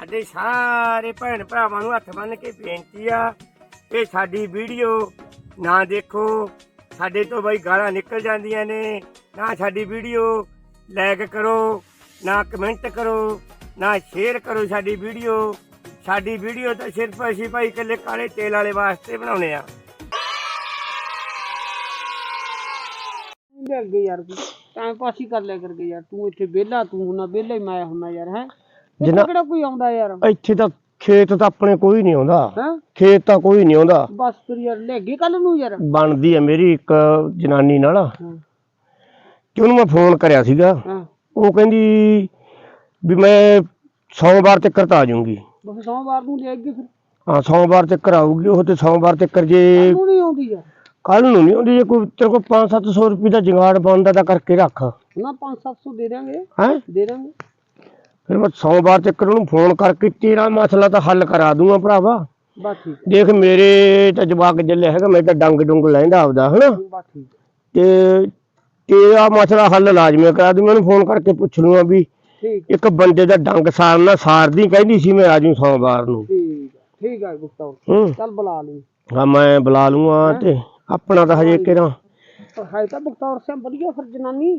ਸਾਡੇ ਸਾਰੇ ਭੈਣ ਭਰਾਵਾਂ ਨੂੰ ਹੱਥ ਬੰਨ ਕੇ ਬੇਨਤੀ ਆ ਕਿ ਸਾਡੀ ਵੀਡੀਓ ਨਾ ਦੇਖੋ। ਸਾਡੇ ਤੋਂ ਬਈ ਗਾਲਾਂ ਨਿਕਲ ਜਾਂਦੀਆਂ ਨੇ। ਨਾ ਸਾਡੀ ਵੀਡੀਓ ਲਾਈਕ ਕਰੋ, ਨਾ ਕਮੈਂਟ ਕਰੋ, ਨਾ ਸ਼ੇਅਰ ਕਰੋ ਸਾਡੀ ਵੀਡੀਓ। ਸਾਡੀ ਵੀਡੀਓ ਤਾਂ ਸਿਰਫ ਅਸੀਂ ਭਾਈ ਇਕੱਲੇ ਕਾਲੇ ਤੇਲ ਵਾਲੇ ਵਾਸਤੇ ਬਣਾਉਨੇ ਆ। ਅੱਗੇ ਯਾਰ, ਤੂੰ ਟਾਈਮ ਪਾਸ ਹੀ ਕਰ ਲਿਆ ਕਰਕੇ ਯਾਰ। ਤੂੰ ਇੱਥੇ ਵਿਹਲਾ, ਤੂੰ ਹੁਣਾ ਵਿਹਲਾ ਹੀ ਮੈਂ ਹੁਣਾ ਯਾਰ, ਹੈ? ਜਿੰਨਾ- ਕਿਹੜਾ ਕੋਈ ਆਉਂਦਾ ਯਾਰ? ਇੱਥੇ ਤਾਂ ਖੇਤ ਤਾਂ ਆਪਣੇ ਕੋਈ ਨਹੀਂ ਆਉਂਦਾ। ਹੈ? ਖੇਤ ਤਾਂ ਕੋਈ ਨਹੀਂ ਆਉਂਦਾ। ਬਸ ਫਿਰ ਯਾਰ ਲੈ ਗਏ ਕੱਲ ਨੂੰ ਯਾਰ। ਬਣਦੀ ਹੈ ਮੇਰੀ ਇੱਕ ਜਨਾਨੀ ਨਾਲ। ਹਾਂ। ਕਿ ਉਹਨੂੰ ਮੈਂ ਫੋਨ ਕਰਿਆ ਸੀਗਾ। ਹਾਂ। ਉਹ ਕਹਿੰਦੀ ਵੀ ਮੈਂ ਸੋਮਵਾਰ ਤੱਕ ਆ ਜਾਊਂਗੀ। ਬਸ ਸੋਮਵਾਰ ਨੂੰ ਲੈ ਗਏ ਫਿਰ। ਹਾਂ ਸੋਮਵਾਰ ਤੱਕ ਆਊਗੀ ਉਹ ਤੇ ਸੋਮਵਾਰ ਤੱਕ ਜੇ ਤੂੰ ਨਹੀਂ ਆਉਂਦੀ ਯਾਰ। ਕੱਲ ਨੂੰ ਨਹੀਂ ਆਉਂਦੀ ਜੇ ਕੋਈ ਤੇਰੇ ਕੋਲ 5-700 ਰੁਪਏ ਦਾ ਜੁਗਾੜ ਬਣਦਾ ਤਾਂ ਕਰਕੇ ਰੱਖ। ਨਾ 5-700 ਦੇ ਦਾਂਗੇ ਹੈ? ਦੇ ਦਾਂਗੇ ਫਿਰ ਮੈਂ ਸੋਮਵਾਰ ਤੱਕ ਉਹਨੂੰ ਫੋਨ ਕਰਕੇ ਤੇਰਾ ਮਸਲਾ ਤਾਂ ਹੱਲ ਕਰਾ ਦੂੰਗਾ ਭਰਾਵਾ। ਬਸ ਠੀਕ ਦੇਖ ਮੇਰੇ ਤਾਂ ਜਵਾਕ ਜੱਲੇ ਹੈਗਾ ਮੈਂ ਤਾਂ ਡੰਗ ਡੁੰਗ ਲੈਂਦਾ ਆਪਦਾ ਹਨਾ? ਬਸ ਠੀਕ ਤੇ ਤੇਰਾ ਮਸਲਾ ਹੱਲ ਲਾਜ਼ਮੀ ਕਰਾ ਦੂੰ ਮੈਨੂੰ ਫੋਨ ਕਰਕੇ ਪੁੱਛ ਲੂੰਗਾ ਵੀ ਇੱਕ ਬੰਦੇ ਦਾ ਡੰਗ ਸਾਰਨਾ ਸਾਰਦੀ ਕਹਿੰਦੀ ਸੀ ਮੈਂ ਆਜੂ ਸੋਮਵਾਰ ਨੂੰ। ਠੀਕ ਠੀਕ ਹੈ ਗੁਪਤਾ ਹੂੰ। ਚੱਲ ਬੁਲਾ ਲਈ। ਹਾਂ ਮੈਂ ਬੁਲਾ ਲੂੰਗਾ ਤੇ ਆਪਣਾ ਤਾਂ ਹਜੇ ਕਿਹੜਾ। ਪਰ ਹੈ ਤਾਂ ਬਖਤੌਰ ਸਿੰਘ ਵਧੀਆ ਫਿਰ ਜਨਾਨੀ।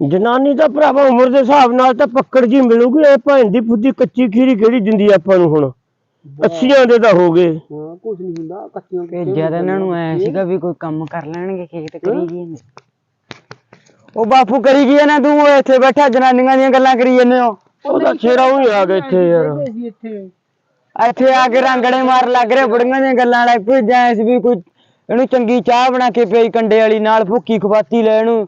ਜਨਾਨੀ ਦਾ ਭਰਾਵਾ ਉਮਰ ਦੇ ਹਿਸਾਬ ਨਾਲ ਤਾਂ ਪੱਕੜ ਜੀ ਮਿਲੂਗੀ ਇਹ ਭੈਣ ਦੀ ਫੁੱਦੀ ਕੱਚੀ ਖੀਰੀ ਕਿਹੜੀ ਦਿੰਦੀ ਆ ਆਪਾਂ ਨੂੰ ਹੁਣ? ਅੱਸੀਆਂ ਦੇ ਤਾਂ ਹੋ ਗਏ। ਹਾਂ ਕੁਝ ਨਹੀਂ ਹੁੰਦਾ ਕੱਚੀਆਂ ਭੇਜਿਆ ਤਾਂ ਇਹਨਾਂ ਨੂੰ ਐ ਸੀਗਾ ਵੀ ਕੋਈ ਕੰਮ ਕਰ ਲੈਣਗੇ ਖੇਤ ਕਰੀ ਗਏ ਨੇ ਉਹ ਬਾਪੂ ਕਰੀ ਗਈ ਨਾ ਤੂੰ ਉਹ ਇੱਥੇ ਬੈਠਾ ਜਨਾਨੀਆਂ ਦੀਆਂ ਗੱਲਾਂ ਕਰੀ ਜਾਂਦੇ ਹੋ। ਉਹਦਾ ਛੇਰਾ ਹੀ ਆ ਗਿਆ ਇੱਥੇ ਯਾਰ। ਇੱਥੇ। ਇੱਥੇ ਆ ਕੇ ਰੰਗੜੇ ਮਾਰ ਲੱਗ ਰਹੇ ਬੁੜੀਆਂ ਦੀਆਂ ਗੱਲਾਂ ਲੈ ਭੇਜਾਂ ਐਸ ਵੀ ਕੋਈ ਇਹਨੂੰ ਚੰਗੀ ਚਾਹ ਬਣਾ ਕੇ ਪਈ ਕੰਡੇ ਵਾਲੀ ਨਾਲ ਭੁੱਕੀ ਖਵਾਤੀ ਲੈ ਇਹਨੂੰ।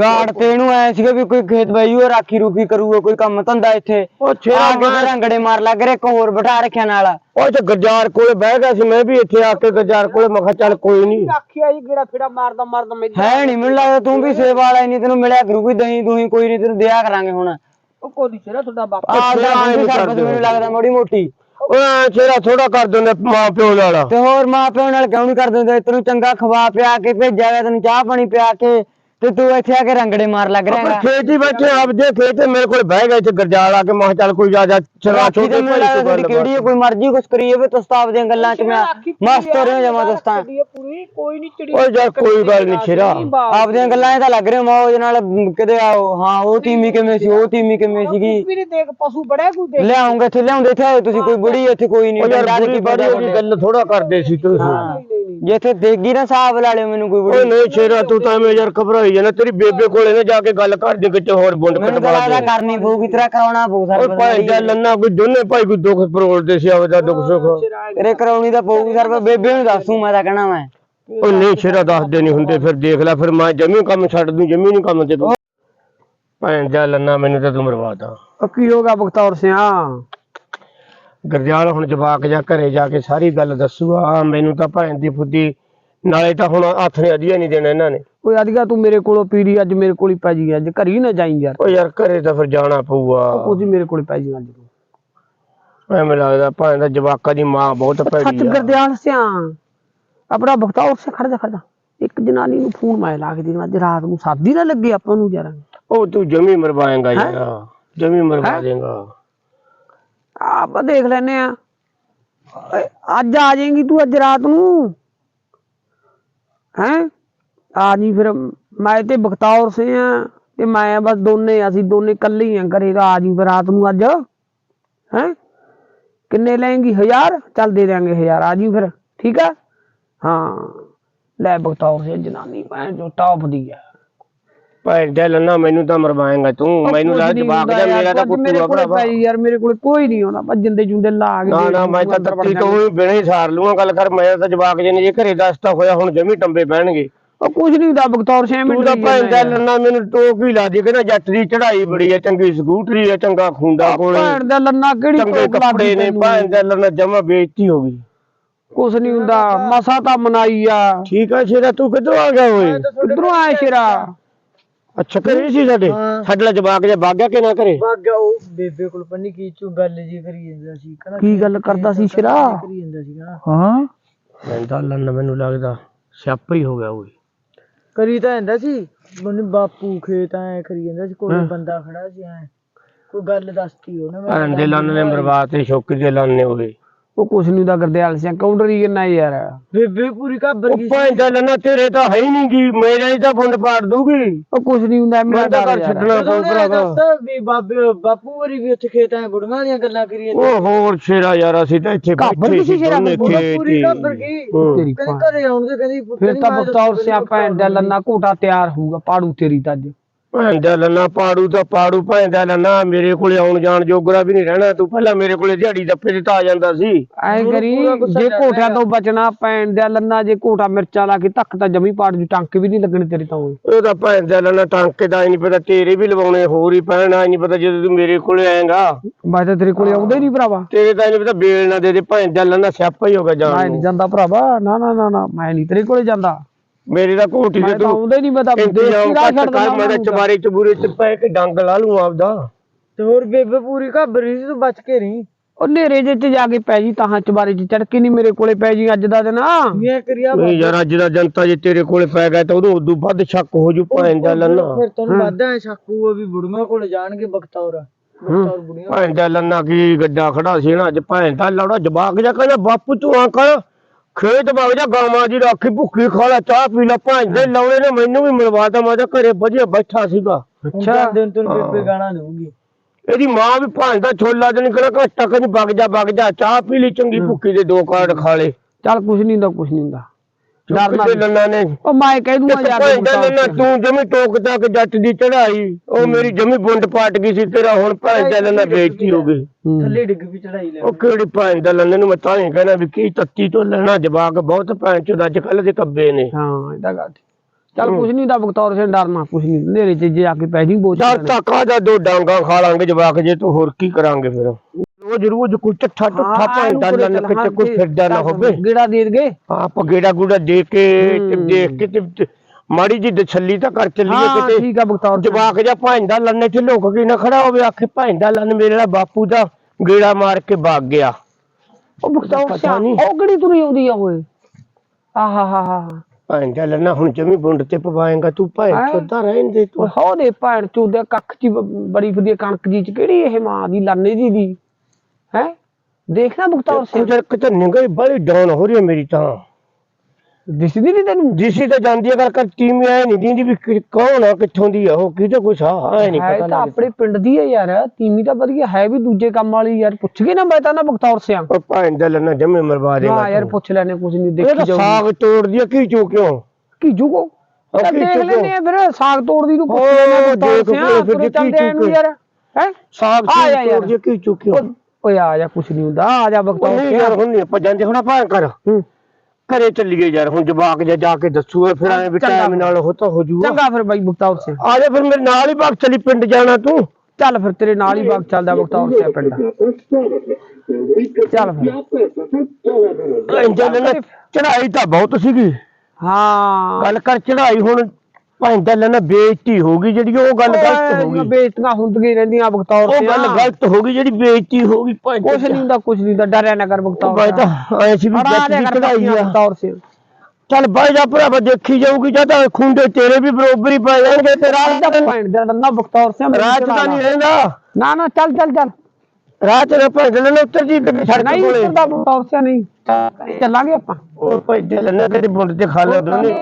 ਗਾੜ ਤੇ ਇਹਨੂੰ ਐ ਸੀਗਾ ਵੀ ਕੋਈ ਖੇਤ ਬਾਈ ਉਹ ਰਾਖੀ ਰੂਖੀ ਕਰੂਗਾ ਕੋਈ ਕੰਮ ਧੰਦਾ ਇੱਥੇ। ਉਹ ਆ ਕੇ ਰੰਗੜੇ ਮਾਰ ਲੱਗ ਰਹੇ ਇੱਕ ਹੋਰ ਬਿਠਾ ਰੱਖਿਆ ਨਾਲ। ਉਹ ਤੇ ਗਰਜਾਰ ਕੋਲੇ ਬਹਿ ਗਿਆ ਸੀ ਮੈਂ ਵੀ ਇੱਥੇ ਆ ਕੇ ਗਰਜਾਰ ਕੋਲੇ ਮੈਂ ਕਿਹਾ ਚੱਲ ਕੋਈ ਨਹੀਂ ਆਖਿਆ ਜੀ ਗੇੜਾ ਫੇੜਾ ਮਾਰਦਾ ਮਾਰਦਾ ਮੈਂ ਹੈ ਨਹੀਂ ਮੈਨੂੰ ਲੱਗਦਾ ਤੂੰ ਵੀ ਸੇਵਾ ਵਾਲਾ ਨਹੀਂ ਤੈਨੂੰ ਮਿਲਿਆ ਕਰੂਗੀ ਦਹੀਂ ਦੂਹੀਂ ਕੋਈ ਨਹੀਂ ਤੈਨੂੰ ਦਿਆ ਕਰਾਂਗੇ ਹੁਣ। ਉਹ ਕੋਈ ਨਹੀਂ ਤੁਹਾਡਾ ਬਾਪ। ਮੈਨੂੰ ਲੱਗਦਾ ਮੋੜੀ ਮੋਟੀ। ਉਹ ਐਂ ਛੇਰਾ ਥੋੜਾ ਕਰ ਦਿੰਦੇ ਮਾਂ ਪਿਓ ਨਾਲ। ਤੇ ਹੋਰ ਮਾਂ ਪਿਓ ਨਾਲ ਕਿਉਂ ਨਹੀਂ ਕਰ ਦਿੰਦੇ? ਤੈਨੂੰ ਚੰਗਾ ਖਵਾ ਪਿਆ ਕੇ ਭੇਜਿਆ ਗਿਆ ਤੈਨੂੰ ਚਾਹ ਪਾਣੀ ਪਿਆ ਕੇ। ਤੇ ਤੂੰ ਇੱਥੇ ਆ ਕੇ ਰੰਗੜੇ ਮਾਰ ਲੱਗ ਰਿਹਾ ਪਰ ਹੈਗਾ। ਖੇਤ ਹੀ ਬੈਠੇ ਆਪਦੇ ਖੇਤ ਤੇ ਮੇਰੇ ਕੋਲ ਬਹਿ ਗਿਆ ਇੱਥੇ ਗਰਜਾਲ ਆ ਕੇ ਮੈਂ ਕਿਹਾ ਚੱਲ ਕੋਈ ਜਾ ਜਾ ਚਲਾ ਰਾਖੀ ਛੋਟੇ ਤੇ ਮੈਨੂੰ ਭਾਈ ਲੱਗਦਾ ਤੋਂ ਤੁਹਾਡੀ ਗੱਲ ਕਿਹੜੀ ਹੈ ਕੋਈ ਮਰਜ਼ੀ ਕੁਛ ਕਰੀਏ ਵੀ ਤਸਤਾਵ ਦੀਆਂ ਗੱਲਾਂ ਚ ਮੈਂ ਮਸਤ ਹੋ ਰਿਹਾ ਜਮਾ ਦੋਸਤਾਂ। ਪੂਰੀ ਕੋਈ ਨਹੀਂ ਚਿੜੀ ਓਏ ਯਾਰ ਕੋਈ ਗੱਲ ਨਹੀਂ ਛੇਰਾ ਆਪਦੀਆਂ ਗੱਲਾਂ ਇਹ ਤਾਂ ਲੱਗ ਰਿਹਾ ਮੌਜ ਨਾਲ ਮ, ਕਿਤੇ ਆਓ ਹਾਂ ਉਹ ਤੀਮੀ ਕਿਵੇਂ ਸੀ ਉਹ ਤੀਮੀ ਕਿਵੇਂ ਸੀਗੀ। ਵੀ ਨਹੀਂ ਦੇਖ ਪਸ਼ੂ ਬੜਿਆ ਕੋਈ ਦੇਖ। ਲਿਆਉਂਗੇ ਇੱਥੇ ਲਿਆਉਂਦੇ ਇੱਥੇ ਤੁਸੀਂ ਕੋਈ ਬੁੜੀ ਇੱਥੇ ਕੋਈ ਨਹੀਂ ਉਹ ਯਾਰ ਡਰ ਬੁਰੀ ਕੀ ਬਾੜੀ ਪਤਾ ਦੀ ਗੱਲ ਥੋੜਾ ਕਰਦੇ ਸੀ ਤੁਸੀਂ। ਨਹੀਂ ਨਹੀਂ ਜੇ ਇੱਥੇ ਦੇਗੀ ਨਾ ਹਿਸਾਬ ਲਾ ਲਿਓ ਮੈਨੂੰ ਕੋਈ ਓਏ ਬੁੜੀ ਨਹੀਂ ਛੇਰਾ ਤੂੰ ਤਾਂ ਐਵੇਂ ਯਾਰ ਘਬਰਾਈ ਜਾਣਾ। ਤੇਰੀ ਬੇਬੇ ਕੋਲੇ ਨਾ ਜਾ ਕੇ ਗੱਲ ਕਰ ਦੇ ਕਿਤੇ ਹੋਰ ਬੁੰਡ ਮੈਨੂੰ ਤਾਂ ਕਟਵਾ ਲੱਗਦਾ ਦੇ ਕਰਨੀ ਪਊਗੀ ਤੇਰਾ ਕਰਾਉਣਾ ਪਊ ਓਏ ਸਰ ਭਾਈ ਜਾ ਲੰਨਾ ਕੋਈ ਦੋਨੇ ਭਾਈ ਕੋਈ ਦੁੱਖ ਫਰੋਲਦੇ ਸੀ ਆਪਦਾ ਦੁੱਖ ਸੁੱਖ। ਤੇਰੇ ਕਰਾਉਣੀ ਤਾਂ ਪਊਗੀ ਸਰ ਬੇਬੇ ਨੂੰ ਦੱਸੂ ਮੈਂ ਤਾਂ ਕਹਿਣਾ ਮੈਂ ਉਹ ਨਹੀਂ ਛੇਰਾ ਦੱਸਦੇ ਨਹੀਂ ਹੁੰਦੇ ਫਿਰ ਦੇਖ ਲੈ ਫਿਰ ਮੈਂ ਜਮੀ ਕੰਮ ਛੱਡ ਦੂੰ ਜਮੀ ਨਹੀਂ ਕੰਮ ਤੇ ਤੂੰ। ਭੈਣ ਜਾ ਲੰਨਾ ਮੈਨੂੰ ਤਾਂ ਤੂੰ ਮਰਵਾਤਾ ਕੀ ਹੋਗਾ ਬਖਤੌਰ ਸਿਆ? ਗਰਜਾਲ ਹੁਣ ਜਵਾਕ ਜਾ ਘਰੇ ਜਾ ਕੇ ਸਾਰੀ ਗੱਲ ਦੱਸੂਗਾ ਆ ਮੈਨੂੰ ਤਾਂ ਭੈਣ ਦੀ ਫੁੱਦੀ ਨਾਲੇ ਤਾਂ ਹੁਣ ਹੱਥ ਨੇ ਅਧੀਆ ਨਹੀਂ ਦੇਣਾ ਇਹਨਾਂ ਨੇ। ਓਏ ਅਧਿਕਾ ਤੂੰ ਮੇਰੇ ਕੋਲੋਂ ਪੀਰੀ ਅੱਜ ਮੇਰੇ ਕੋਲ ਹੀ ਪੈ ਜੀ ਅੱਜ ਘਰੀ ਨਾ ਜਾਈਂ ਯਾਰ। ਉਹ ਯਾਰ ਘਰੇ ਤਾਂ ਫਿਰ ਜਾਣਾ ਪਊਗਾ। ਕੁਝ ਮੇਰੇ ਕੋਲ ਪੈ ਜੀ ਅੱਜ ਐਵੇਂ ਲੱਗਦਾ ਭੈਣ ਦਾ ਜਵਾਕਾਂ ਦੀ ਮਾਂ ਬਹੁਤ ਭੈੜੀ ਆ। ਗਰਦਿਆਲ ਸਿਆ ਆਪਣਾ ਬਖਤੌਰ ਸੇ ਖੜਦਾ ਖੜਦਾ ਇੱਕ ਜਨਾਨੀ ਨੂੰ ਫੋਨ ਮੈਂ ਲਾ ਕੇ ਦੇਣਾ ਅੱਜ ਰਾਤ ਨੂੰ ਸਾਦੀ ਨਾ ਲੱਗੇ ਆਪਾਂ ਨੂੰ ਯਾਰ ਉਹ ਤੂੰ ਜਮੀ ਮਰਵਾਏਗਾ ਯਾਰ ਜਮੀ ਮਰਵਾ ਦੇਗਾ। ਆਪਾਂ ਦੇਖ ਲੈਨੇ ਆ ਓਏ, ਅੱਜ ਆ ਜਾਏਂਗੀ ਤੂੰ ਅੱਜ ਰਾਤ ਨੂੰ ਹੈ ਆ ਜੀ ਫਿਰ ਮੈਂ ਤੇ ਬਖਤੌਰ ਸੇ ਆ ਤੇ ਮੈਂ ਬਸ ਦੋਨੇ ਅਸੀਂ ਦੋਨੇ ਇਕੱਲੇ ਹੀ ਆ ਘਰੇ ਤਾਂ ਆ ਜੀ ਫਿਰ ਰਾਤ ਨੂੰ ਅੱਜ ਹੈ ਕਿੰਨੇ ਲੈਂਗੀ ਹਜ਼ਾਰ ਚੱਲ ਦੇ ਦਿਆਂਗੇ ਹਜ਼ਾਰ ਆ ਜੀ ਫਿਰ ਠੀਕ ਆ ਹਾਂ ਲੈ ਬਖਤੌਰ ਸੇ ਜਨਾਨੀ ਮੈਂ ਜੋ ਟੌਪ ਦੀ ਆ ਭੈਣ ਦੇ ਲੰਨਾ ਮੈਨੂੰ ਤਾਂ ਮਰਵਾਏਗਾ ਤੂੰ। ਮੈਨੂੰ ਲੱਗ ਜਵਾਕ ਜਾ ਮੇਰਾ ਤਾਂ ਪੁੱਤੂ ਆ ਭਰਾਵਾ। ਯਾਰ ਮੇਰੇ ਕੋਲੇ ਕੋਈ ਨਹੀਂ ਆਉਂਦਾ। ਬਸ ਜਿੰਦੇ ਜੁੰਦੇ ਲਾ ਕੇ ਨਾ ਨਾ ਮੈਂ ਤਾਂ ਤੱਤੀ ਤੋਂ ਹੀ ਬਿਨਾਂ ਹੀ ਸਾਰ ਲੂੰਗਾ ਗੱਲ ਕਰ ਮੈਂ ਤਾਂ ਜਵਾਕ ਜੇ ਨੇ ਜੇ ਘਰੇ ਦੱਸਤਾ ਹੋਇਆ ਹੁਣ ਜਮੀ ਟੰਬੇ ਬਹਿਣਗੇ ਉਹ ਕੁਝ ਨਹੀਂ ਹੁੰਦਾ ਬਖਤੌਰ ਸਿੰਘ ਤੂੰ ਤਾਂ ਭੈਣ ਦੇ ਲੰਨਾ ਮੈਨੂੰ ਟੋਕ ਹੀ ਲਾ ਦੀ ਕਹਿੰਦਾ ਜੱਟ ਦੀ ਚੜਾਈ ਬੜੀ ਹੈ ਚੰਗੀ ਸਕੂਟਰੀ ਹੈ ਚੰਗਾ ਖੁੰਡਾ ਕੋਲੇ। ਭੈਣ ਦਾ ਲੰਨਾ ਕਿਹੜੀ ਚੰਗੇ ਕੱਪੜੇ ਨੇ ਭੈਣ ਦੇ ਲੰਨਾ ਜਮਾ ਬੇਇੱਜ਼ਤੀ ਹੋ ਗਈ। ਕੁਝ ਨਹੀਂ ਹੁੰਦਾ ਮਸਾ ਤਾਂ ਮਨਾਈ ਆ। ਠੀਕ ਆ ਸ਼ੇਰਾ ਤੂੰ ਕਿੱਧਰੋਂ ਆ ਗਿਆ ਓਏ? ਕਿੱਧਰੋਂ ਆਇਆ ਸ਼ੇਰਾ? ਅੱਛਾ ਘਰੇ ਸੀ ਸਾਡੇ? ਸਾਡੇ ਨਾਲ ਜਵਾਕ ਜੇ ਬਾਗਿਆ ਕਿ ਨਾ ਕਰੇ ਭਾਗਿਆ ਉਹ ਬੇਬੇ ਕੋਲ ਪੰਨੀ ਕੀ ਚੂ ਗੱਲ ਜੀ ਕਰੀ ਜਾਂਦਾ ਸੀ ਕਹਿੰਦਾ ਕੀ ਗੱਲ ਕਰਦਾ ਸੀ ਸ਼ੇਰਾ? ਕਰੀ ਜਾਂਦਾ ਸੀ ਕਹਿੰਦਾ ਹਾਂ। ਲੰਨ ਮੈਨੂੰ ਲੱਗਦਾ ਸਿਆਪਾ ਹੀ ਹੋ ਗਿਆ ਓਏ ਕਰੀ ਤਾਂ ਜਾਂਦਾ ਸੀ ਮੈਨੂੰ ਬਾਪੂ ਖੇਤ ਐ ਕਰੀ ਜਾਂਦਾ ਸੀ ਕੋਲੇ ਬੰਦਾ ਖੜਾ ਸੀ ਐ। ਕੋਈ ਗੱਲ ਦੱਸਤੀ ਉਹਨੇ ਭੈਣ ਦੇ ਲੰਨ ਨੇ ਬਰਬਾਦ ਤੇ ਸ਼ੌਕੀ ਦੇ ਲੰਨ ਨੇ ਹੋਏ ਉਹ ਕੁਛ ਨਹੀਂ ਦਾ ਗਰਦਿਆਲ ਸਿੰਘ ਕਾਊਂਟਰ ਹੀ ਕਿੰਨਾ ਯਾਰ ਬੇਬੇ ਪੂਰੀ ਘਾਬਰ ਉਹ ਭੈਣ ਦਾ ਲੰਨਾ ਤੇਰੇ ਤਾਂ ਹੈ ਹੀ ਨਹੀਂ ਗੀ ਮੇਰੇ ਹੀ ਤਾਂ ਫੁੰਡ ਪਾੜ ਦੂਗੀ ਉਹ ਕੁਛ ਨਹੀਂ ਹੁੰਦਾ ਮੈਂ ਤਾਂ ਯਾਰ। ਛੱਡਣਾ ਪਊ ਭਰਾਵਾ ਵੀ ਬਾਬੇ ਬਾਪੂ ਵਰੀ ਵੀ ਉੱਥੇ ਖੇਤਾਂ ਬੁੜੀਆਂ ਦੀਆਂ ਗੱਲਾਂ ਕਰੀ ਜਾਂਦੇ ਉਹ ਹੋਰ ਸ਼ੇਰਾ ਯਾਰ ਅਸੀਂ ਤਾਂ ਇੱਥੇ ਬੈਠੇ ਤੁਸੀਂ ਸੀ ਸ਼ੇਰਾ ਪੂਰੀ। ਘਾਬਰ ਗਈ। ਤੇਰੀ। ਘਰੇ ਆਉਣ ਦੇ ਕਹਿੰਦੀ ਫਿਰ ਤਾਂ ਬਖਤੌਰ ਸਿਆ ਭੈਣ ਦਾ ਲੰਨਾ ਘੋਟਾ ਤਿਆਰ ਹੋਊਗਾ ਪਾੜੂ ਤੇਰੀ ਤਾਂ ਅੱਜ ਭੈਣ ਦਾ ਲੰਨਾ ਪਾੜੂ ਤਾਂ ਪਾੜੂ ਭੈਣ ਦਾ ਲੰਨਾ ਮੇਰੇ ਕੋਲੇ ਆਉਣ ਜਾਣ ਜੋਗਰਾ ਵੀ ਨਹੀਂ ਰਹਿਣਾ ਤੂੰ ਪਹਿਲਾਂ ਮੇਰੇ ਕੋਲੇ ਦਿਹਾੜੀ ਦੱਪੇ ਤੇ ਤਾਂ ਆ ਜਾਂਦਾ ਸੀ। ਐ ਕਰੀ ਜੇ ਰਿਹਾ। ਤੋਂ ਬਚਣਾ ਭੈਣ ਦਾ ਲੰਨਾ ਜੇ ਘੋਟਾ ਮਿਰਚਾਂ ਲਾ ਕੇ ਧੱਕ ਤਾਂ ਜਮੀ ਪਾੜ ਜੂ ਟਾਂਕੇ ਵੀ ਨਹੀਂ ਲੱਗਣੇ ਤੇਰੇ ਤਾਂ ਉਹ। ਤਾਂ ਭੈਣ ਦਾ ਲੰਨਾ ਟਾਂਕੇ ਦਾ ਨਹੀਂ ਪਤਾ ਤੇਰੇ ਵੀ ਲਵਾਉਣੇ ਹੋਰ ਹੀ ਪੈਣਾ ਨਹੀਂ ਪਤਾ ਜਦੋਂ ਤੂੰ ਮੇਰੇ ਕੋਲੇ ਆਏਗਾ। ਮੈਂ ਤਾਂ ਤੇਰੇ ਕੋਲੇ ਆਉਂਦਾ ਹੀ ਨਹੀਂ ਭਰਾਵਾ। ਤੇਰੇ ਤਾਂ ਨਹੀਂ ਪਤਾ ਬੇਲ ਨਾ ਦੇ ਦੇ ਭੈਣ ਦਾ ਲੰਨਾ ਸਿਆਪਾ ਹੀ ਹੋਗਾ ਮੈਂ ਜਾਣ ਨਹੀਂ ਨੂੰ। ਜਾਂਦਾ ਭਰਾਵਾ ਨਾ ਨਾ ਨਾ ਨਾ ਮੈਂ ਨਹੀਂ ਤੇਰੇ ਕੋਲੇ ਜਾਂਦਾ। ਮੇਰੇ ਤਾਂ ਘੋਟੀ ਮੈਂ ਤੇ ਆਉਂਦਾ ਹੀ ਨਹੀਂ ਮੈਂ ਤਾਂ ਇੰਤਜ਼ਾਮ ਦੇਸੀ ਰਾਹ ਘੱਟ ਛੱਡ ਕਰ ਮੈਂ ਤਾਂ ਦਿੰਦਾ ਚਬਾਰੇ ਚਬੂਰੇ ਚ ਪੈ ਕੇ ਡੰਗ ਲਾ ਲੂੰ ਆਪਦਾ। ਤੇ ਹੋਰ ਬੇਬੇ ਪੂਰੀ ਘਾਬਰ ਸੀ ਤੂੰ ਬਚ ਕੇ ਰਹੀ। ਉਹ ਨੇਰੇ ਜੇ ਚ ਜਾ ਕੇ ਪੈ ਜੀ ਤਾਂ ਚਬਾਰੇ ਚ ਚੜ ਕੇ ਨਹੀਂ ਮੇਰੇ ਕੋਲੇ ਪੈ ਜੀ ਅੱਜ ਦਾ ਦਿਨ। ਮੈਂ ਕਰਿਆ ਨਹੀਂ ਯਾਰ ਅੱਜ ਦਾ ਜਨਤਾ ਜੇ ਤੇਰੇ ਕੋਲੇ ਪੈ ਗਿਆ ਤਾਂ ਉਹਨੂੰ ਉਦੋਂ ਵੱਧ ਸ਼ੱਕ ਹੋ ਜੂ ਭੈਣ ਦਾ ਲੰਨਾ ਫਿਰ ਤੁਹਾਨੂੰ ਵਾਦਾ ਹੈ ਸ਼ੱਕੂ ਵੀ ਬੁੜੀਆਂ ਕੋਲ ਜਾਣਗੇ ਬਖਤੌਰ। ਬਖਤੌਰ ਬੁੜੀਆਂ ਭੈਣ ਦਾ ਲੰਨਾ ਕੀ ਗੱਡਾ ਖੜਾ ਸੀ ਨਾ ਅੱਜ ਭੈਣ ਦਾ ਲੌੜਾ ਜਵਾਕ ਜਾ ਕਹਿੰਦਾ ਬਾਪੂ ਤੂੰ ਆ ਕਰ। ਖੇਤ ਵਗ ਜਾ ਗਾਵਾਂ ਦੀ ਰਾਖੀ ਭੁੱਖੀ ਖਾ ਲੈ ਚਾਹ ਪੀ ਲੈ ਭੈਣ ਦੇ ਲੌੜੇ ਨੇ ਮੈਨੂੰ ਵੀ ਮਿਲਵਾਤਾ ਮੈਂ ਤਾਂ ਘਰੇ ਵਧੀਆ ਬੈਠਾ ਸੀਗਾ। ਅੱਛਾ। ਦਿਨ ਤੋਂ ਬੇਬੇ ਗਾਣਾ ਦੇਊਗੀ ਇਹਦੀ ਮਾਂ ਵੀ ਭੈਣ ਦਾ ਛੋਲਾ ਤੇ ਨਿਕਲਿਆ ਘੱਟਾ ਕਹਿੰਦੀ ਵਗ ਜਾ ਵਗ ਜਾ ਚਾਹ ਪੀ ਲਈ ਚੰਗੀ ਭੁੱਖੀ ਦੇ ਦੋ ਕਾਰਡ ਖਾ ਲੇ ਚੱਲ ਕੁਛ ਨਹੀਂ ਹੁੰਦਾ ਕੁਛ ਨਹੀਂ ਹੁੰਦਾ। ਡਰਨਾ ਤੇ ਲੰਨਾ ਨੇ। ਉਹ ਮੈਂ ਕਹਿ ਦੂੰਗਾ ਕੇ ਤੂੰ ਜਮੀ ਟੋਕ ਤੱਕ ਜੱਟ ਦੀ ਚੜਾਈ ਉਹ ਮੇਰੀ ਜਮੀ ਬੁੰਡ ਪਾਟ ਗਈ ਸੀ ਤੇਰਾ ਹੁਣ ਭੈਣ ਦਾ ਲੰਨਾ ਬੇਇੱਜ਼ਤੀ ਹੋ ਗਈ। ਹੂੰ। ਥੱਲੇ ਡਿੱਗ ਵੀ ਚੜਾਈ ਲੈ ਉਹ ਕਿਹੜੀ ਭੈਣ ਦਾ ਲੰਨੇ ਨੂੰ ਮੈਂ ਤਾਂ ਹੀ ਕਹਿਣਾ ਵੀ ਕੀ ਤੱਤੀ ਤੋਂ ਲੈਣਾ ਜਵਾਕ ਬਹੁਤ ਭੈਣ ਚੋਦ ਅੱਜ ਕੱਲ ਦੇ ਕੱਬੇ ਨੇ। ਹਾਂ ਇਹਦਾ ਗੱਲ। ਚੱਲ ਕੁਛ ਨਹੀਂ ਦਾ ਬਖਤੌਰ ਸਿੰਘ ਡਰਨਾ ਕੁਛ ਨਹੀਂ। ਨੇਰੇ ਚ ਜਾ ਕੇ ਪੈ ਜੀ ਬੋਝ ਚੱਲ ਧੱਕਾ ਦਾ ਦੋ ਡਾਂਗਾ ਖਾ ਲਾਂਗੇ ਜਵਾਕ ਜੇ ਤੂੰ ਹੋਰ ਕੀ ਕਰਾਂਗੇ ਫਿਰ? ਰੋਜ਼ ਰੋਜ਼ ਕੋਈ ਚੱਠਾ ਟੁੱਠਾ ਭੈਣ ਦਾ ਲੰਨ ਕਿਤੇ ਕੋਈ ਫਿਰਦਾ ਨਾ ਹੋਵੇ। ਗੇੜਾ ਦੇ ਦਗੇ ਆਪਾਂ ਗੇੜਾ ਗੂੜਾ ਦੇ ਕੇ ਤੇ ਦੇਖ ਕੇ ਤੇ ਤੇ ਮਾੜੀ ਜੀ ਦਛੱਲੀ ਤਾਂ ਕਰ ਚੱਲੀਏ ਹਾਂ ਕਿਤੇ। ਠੀਕ ਆ ਬਖਤੌਰ। ਜਵਾਕ ਜਾਂ ਦਾ ਲੰਨੇ ਚ ਲੁਕ ਕੇ ਨਾ ਖੜਾ ਹੋਵੇ ਆਖੇ ਦਾ ਲੰਨ ਮੇਰੇ ਨਾਲ ਬਾਪੂ ਦਾ ਗੇੜਾ ਮਾਰ ਕੇ ਭਾਗ ਗਿਆ। ਉਹ ਬਖਤੌਰ ਨਹੀਂ। ਉਹ ਕਿਹੜੀ ਤੁਰੀ ਆਉਂਦੀ ਆ ਓਏ? ਆਹਾ ਹਾ ਹਾ ਦਾ ਲੰਨਾ ਹੁਣ ਜਮੀ ਬੁੰਡ ਤੇ ਪਵਾਏਗਾ ਤੂੰ ਹੈਂ? ਚੋਦਾ ਰਹਿਣ ਦੇ ਤੂੰ। ਹੋ ਦੇ ਭੈਣ ਚੋਦੇ ਕੱਖ ਚ ਬੜੀ ਵਧੀਆ ਕਣਕ ਜੀ ਚ ਕਿਹੜੀ ਇਹ ਮਾਂ ਦੀ ਲਾਨੇ ਜੀ ਦੀ? ਹੈ ਦੇਖਣਾ ਬਖਤੌਰ ਸਿੰਘ ਉਧਰ ਕਿਤੇ ਨਿਗਾਹ ਬੜੀ ਡਾਊਨ ਹੋ ਰਹੀ ਹੈ ਮੇਰੀ ਤਾਂ ਦਿਸਦੀ ਨਹੀਂ ਤੈਨੂੰ ਜਿਸੀ ਤੇ ਜਾਂਦੀ ਹੈ ਕਰ ਕਰ ਟੀਮ ਆਏ ਨਹੀਂ ਦੀਦੀ ਵੀ ਕਿ- ਕੌਣ ਆ ਕਿੱਥੋਂ ਦੀ ਆ ਉਹ ਕਿਹਦਾ ਕੁਛ ਆ ਐ ਨਹੀਂ ਹੈ ਪਤਾ ਤਾਂ ਲੱਗਦਾ ਆਪਣੇ ਪਿੰਡ ਦੀ ਹੈ ਯਾਰ ਤੀਮੀ ਤਾਂ ਵਧੀਆ ਹੈ ਵੀ ਦੂਜੇ ਕੰਮ ਵਾਲੀ ਯਾਰ ਪੁੱਛ ਕੇ ਨਾ ਮੈਂ ਤਾਂ ਨਾ ਬਖਤੌਰ ਸਿੰਘ ਉਹ ਭੈਣ ਦਾ ਲੰਨਾ ਜਮੇ ਮਰਵਾ ਦੇਗਾ ਹਾਂ ਯਾਰ ਪੁੱਛ ਲੈਣੇ ਕੁਝ ਨਹੀਂ ਇਹ ਦੇਖੀ ਤਾਂ ਜਾਊਗੀ ਸਾਗ ਤੋੜਦੀ ਆ ਕੀ ਚੂ ਕਿਉਂ ਕੀ ਜੂਗੋ ਹਾਂ, ਦੇਖ ਕੀ ਲੈਨੇ ਆ ਫਿਰ ਸਾਗ ਤੋੜਦੀ ਨੂੰ ਪੁੱਛ ਓ, ਲੈਣੇ ਆ ਬਖਤੌਰ ਦੇਖ ਸਿੰਘ ਲੈ ਫਿਰ ਤੁਰੇ ਕੀ ਚੱਲਦੇ ਆ ਇਹਨੂੰ ਚੂਕੇ। ਯਾਰ ਹੈ ਸਾਗ ਆ ਜਾ ਯਾਰ। ਤੋੜਦੀ ਆ ਕੀ ਚੂ ਕਿਉਂ ਓਏ ਆ ਜਾ ਕੁਝ ਨਹੀਂ ਹੁੰਦਾ। ਆ ਜਾ ਉਹ ਬਖਤੌਰ ਨਹੀਂ ਯਾਰ ਹੁਣ ਨਹੀਂ ਆਪਾਂ ਜਾਂਦੇ ਹੁਣ ਆਪਾਂ ਐਂ ਕਰ। ਹੂੰ। ਘਰੇ ਚੱਲੀਏ ਯਾਰ ਹੁਣ ਜਵਾਕ ਜਾ ਜਾ ਕੇ ਦੱਸੂਗਾ ਫਿਰ ਐ ਵੀ ਚੰਗਾ। ਟਾਈਮ ਨਾਲ ਉਹ ਤਾਂ ਹੋ ਜੂਗਾ ਚੰਗਾ ਫਿਰ ਬਾਈ ਬਖਤੌਰ ਸਿੰਘ ਆ ਜਾ ਫਿਰ ਮੇਰੇ ਨਾਲ ਹੀ ਬਾਗ ਚਲੀ ਪਿੰਡ ਜਾਣਾ ਤੂੰ। ਚੱਲ ਫਿਰ ਤੇਰੇ ਨਾਲ ਹੀ ਬਾਗ ਚੱਲਦਾ ਬਖਤੌਰ ਸਿੰਘ ਪਿੰਡ। ਚੱਲ ਫਿਰ। ਇੰਜਨ ਨੇ ਚੜਾਈ ਤਾਂ ਬਹੁਤ ਸੀਗੀ। ਹਾਂ। ਗੱਲ ਕਰ ਚੜਾਈ ਹੁਣ ਭਾਂਦਾ ਲੈਣਾ ਬੇਇੱਜ਼ਤੀ ਹੋ ਗਈ ਜਿਹੜੀ ਉਹ ਗੱਲ ਗਲਤ ਹੋ ਗਈ। ਬੇਇੱਜ਼ਤੀਆਂ ਹੁੰਦੀਆਂ ਰਹਿੰਦੀਆਂ ਬਖਤੌਰ ਉਹ ਸਿੰਘ ਗੱਲ ਗਲਤ ਹੋ ਗਈ ਜਿਹੜੀ ਬੇਇੱਜ਼ਤੀ ਹੋ ਗਈ ਭਾਂਦਾ ਕੁਛ ਨਹੀਂ ਹੁੰਦਾ ਕੁਛ ਨਹੀਂ ਹੁੰਦਾ ਡਰਿਆ ਨਾ ਕਰ ਬਖਤੌਰ ਮੈਂ ਤਾਂ ਐ ਸੀ ਵੀ ਜੱਟ ਦੇ ਦੀ ਚੜਾਈ ਆ। ਬਖਤੌਰ ਸਿੰਘ ਚੱਲ ਬਾਈ ਜਾ ਭਰਾਵਾ ਦੇਖੀ ਜਾਊਗੀ ਜਾਂ ਤਾਂ ਖੁੰਡੇ ਤੇਰੇ ਵੀ ਬਰੋਬਰ ਹੀ ਪੈ ਜਾਣਗੇ ਤੇ ਰਾਤ ਦਾ ਭੈਣ ਦਾ ਡੰਨਾ ਬਖਤੌਰ ਸਿੰਘ ਮੈਨੂੰ ਰਾਤ ਦਾ ਨਹੀਂ। ਰਹਿੰਦਾ। ਨਾ ਨਾ ਚੱਲ ਚੱਲ ਚੱਲ। ਰਾਤ ਦੇ ਭਾਂਦੇ ਲੈਣਾ ਉੱਤਰ ਜੀ ਤੇ ਨਹੀਂ ਕੋਲੇ। ਉੱਤਰਦਾ ਬਖਤੌਰ ਸਿੰਘ ਨਹੀਂ। ਚੱਲਾਂਗੇ ਆਪਾਂ। ਉਹ ਭਾਂਦੇ ਲੈਣਾ ਕਦੇ ਬੁੰਡ ਤੇ ਖਾ ਲਿਆ ਦੋਨੇ